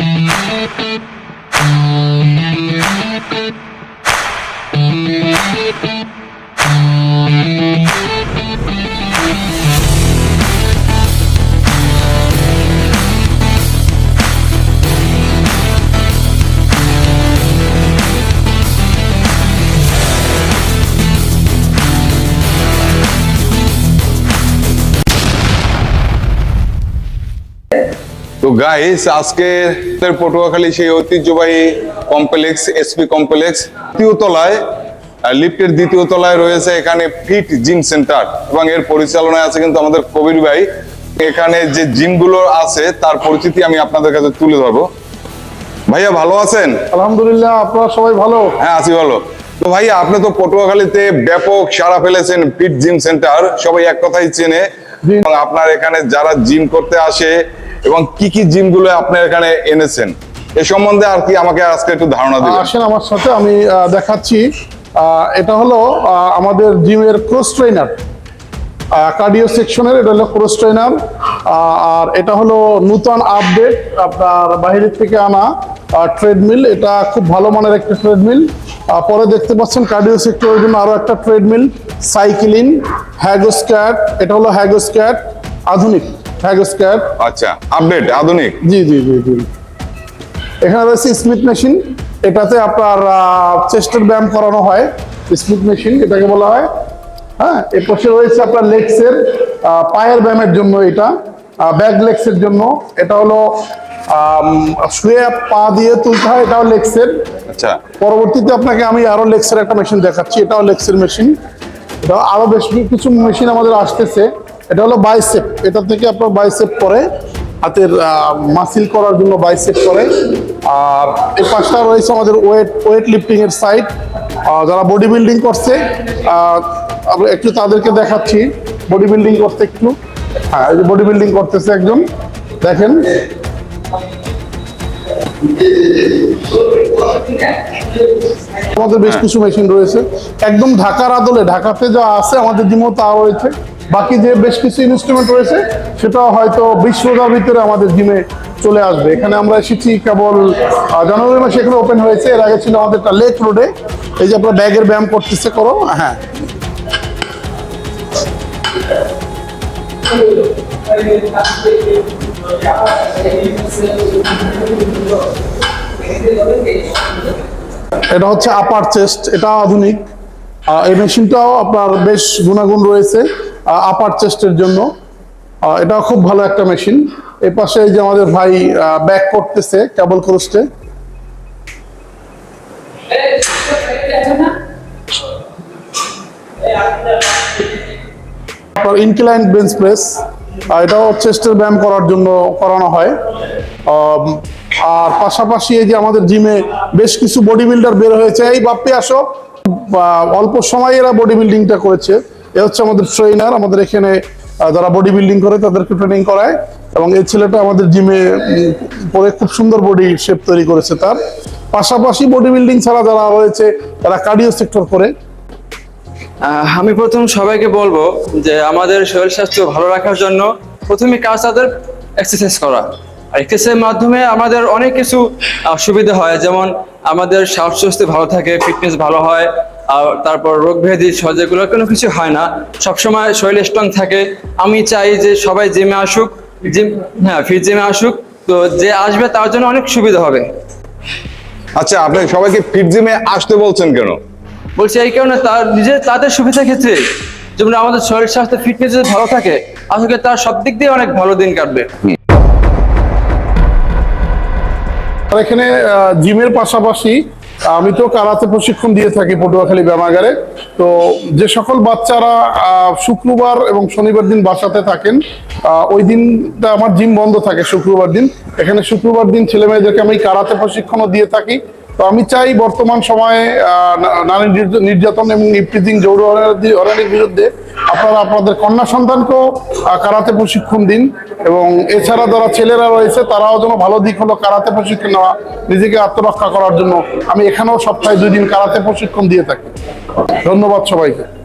Thank you. তো guys আজকে পটুয়াখালী সেই ঐতিহ্যবাহী কমপ্লেক্স এসপি কমপ্লেক্স তৃতীয় তলায় লিফটের দ্বিতীয় তলায় রয়েছে এখানে ফিট জিম সেন্টার এবং এর পরিচালনায় আছে কিন্তু আমাদের কবির ভাই। এখানে যে জিমগুলো আছে তার পরিচিতি আমি আপনাদের কাছে তুলে ধরবো। ভাইয়া ভালো আছেন? আলহামদুলিল্লাহ আপনারা সবাই ভালো? হ্যাঁ আছি ভালো। তো ভাইয়া আপনি তো পটুয়াখালীতে ব্যাপক সাড়া ফেলেছেন ফিট জিম সেন্টার সবাই এক কথাই চেনে। এবং আপনার এখানে যারা জিম করতে আসে এবং কি কি জিমগুলো আপনি এখানে এনেছেন? এ সম্বন্ধে আর কি আমাকে আজকে একটু ধারণা দিবেন। আসেন আমার সাথে, আমি দেখাচ্ছি। এটা হলো আমাদের জিমের ক্রস ট্রেনার কার্ডিও সেকশনের, এটা হলো ক্রস ট্রেনার আর এটা হলো নূতন আপডেট, আপনার বাইরে থেকে আনা ট্রেডমিল। এটা খুব ভালো মানের একটা ট্রেডমিল। পরে দেখতে পাচ্ছেন কার্ডিও সেক্টরের জন্য আরও একটা ট্রেডমিল, সাইক্লিন, হ্যাগোস্ক্যাট। এটা হলো হ্যাগোস্ক্যাট, আধুনিক। হ্যাগোস্ক্যাট আচ্ছা আপডেট আধুনিক? জি জি জি জি। এখানে রয়েছে স্মিথ মেশিন এটাতে আপনার চেস্টের ব্যায়াম করানো হয়। স্মিথ মেশিন এটাকে বলা হয়। হ্যাঁ এর পাশে রয়েছে আপনার লেগসের পায়ের ব্যায়ামের জন্য এটা। ব্যাক লেগসের জন্য। এটা হলো শুয়ে পা দিয়ে তুলতে হয় এটাও লেগসের আচ্ছা। পরবর্তীতে আপনাকে আমি আরও লেক্সের একটা মেশিন দেখাচ্ছি এটাও লেক্সের মেশিন এটা আরও বেশ কিছু মেশিন আমাদের আসতেছে। এটা হলো বাইসেপ এটা থেকে আপনার বাইসেপ করে হাতের মাসিল করার জন্য বাইসেপ করে আর এই পাশটা রয়েছে আমাদের ওয়েট ওয়েট লিফটিং এর সাইড যারা বডি বিল্ডিং করছে আমরা একটু তাদেরকে দেখাচ্ছি। বডি বিল্ডিং করতে একটু। হ্যাঁ এই যে বডি বিল্ডিং করতেছে একজন। দেখেন। আমাদের বেশ কিছু মেশিন রয়েছে। একদম ঢাকার আদলে, ঢাকাতে যা আছে আমাদের জিমও তা রয়েছে। বাকি যে বেশ কিছু ইনস্ট্রুমেন্ট রয়েছে, সেটাও হয়তো বিশ ভিতরে আমাদের জিমে চলে আসবে। এখানে আমরা এসেছি কেবল জানুয়ারি মাসে এখানে ওপেন হয়েছে। এর আগে ছিল আমাদের একটা লেক রোডে এই যে আপনার ব্যাগের ব্যায়াম করতেছে, করো হ্যাঁ। এটা হচ্ছে আপার চেস্ট এটা আধুনিক। এই মেশিনটাও আপনার বেশ গুণাগুণ রয়েছে। আপার চেস্টের জন্য। এটাও খুব ভালো একটা মেশিন এই পাশে যে আমাদের ভাই ব্যাক করতেছে কেবল ক্রোস্টে আপনার ইনক্লাইন বেঞ্চ প্রেস এটাও চেস্টের ব্যায়াম করার জন্য করানো হয়। আর পাশাপাশি এই যে আমাদের জিমে বেশ কিছু বডি বিল্ডার বের হয়েছে। এই বাপ্পি, আসো। অল্প সময়ে এরা বডি বিল্ডিংটা করেছে। এ হচ্ছে আমাদের ট্রেনার আমাদের এখানে যারা বডি বিল্ডিং করে তাদেরকে ট্রেনিং করায়। এবং এই ছেলেটা আমাদের জিমে পরে খুব সুন্দর বডি শেপ তৈরি করেছে তার। পাশাপাশি বডি বিল্ডিং ছাড়া যারা রয়েছে, তারা কার্ডিও সেক্টর করে। আমি প্রথম সবাইকে বলব যে আমাদের শরীর স্বাস্থ্য ভালো রাখার জন্য প্রথমে কাজ তাদের এক্সারসাইজ করা। আর এক্সারসাইজের মাধ্যমে আমাদের অনেক কিছু সুবিধা হয়। যেমন আমাদের শ্বাস ভালো থাকে ফিটনেস ভালো হয় আর তারপর রোগ ব্যাধি যেগুলো কোনো কিছু হয় না। সবসময় শরীর স্ট্রং থাকে। আমি চাই যে সবাই জিমে আসুক জিম হ্যাঁ ফিট জিমে আসুক তো যে আসবে তার জন্য অনেক সুবিধা হবে। আচ্ছা আপনি সবাইকে ফিট জিমে আসতে বলছেন কেন? বলছি এই কারণে তার নিজের তাদের সুবিধা ক্ষেত্রে। যেমন আমাদের শরীর স্বাস্থ্য ফিটনেস যদি ভালো থাকে আসলে তার সব দিক দিয়ে অনেক ভালো দিন কাটবে। এখানে জিমের পাশাপাশি আমি তো কারাতে প্রশিক্ষণ দিয়ে থাকি পটুয়াখালী ব্যামাগারে তো যে সকল বাচ্চারা শুক্রবার এবং শনিবার দিন বাসাতে থাকেন ওই দিনটা আমার জিম বন্ধ থাকে শুক্রবার দিন। এখানে শুক্রবার দিন ছেলে মেয়েদেরকে আমি কারাতে প্রশিক্ষণও দিয়ে থাকি। তো আমি চাই বর্তমান সময়ে নারী নির্যাতন এবং নিপ্রীতিং হয়রানি- হয়রানির বিরুদ্ধে আপনারা আপনাদের কন্যা সন্তানকেও কারাতে প্রশিক্ষণ দিন এবং এছাড়া যারা ছেলেরা রয়েছে তারাও যেন ভালো দিক হলো কারাতে প্রশিক্ষণ নেওয়া, নিজেকে আত্মরক্ষা করার জন্য। আমি এখানেও সপ্তাহে দুই দিন কারাতে প্রশিক্ষণ দিয়ে থাকি। ধন্যবাদ সবাইকে।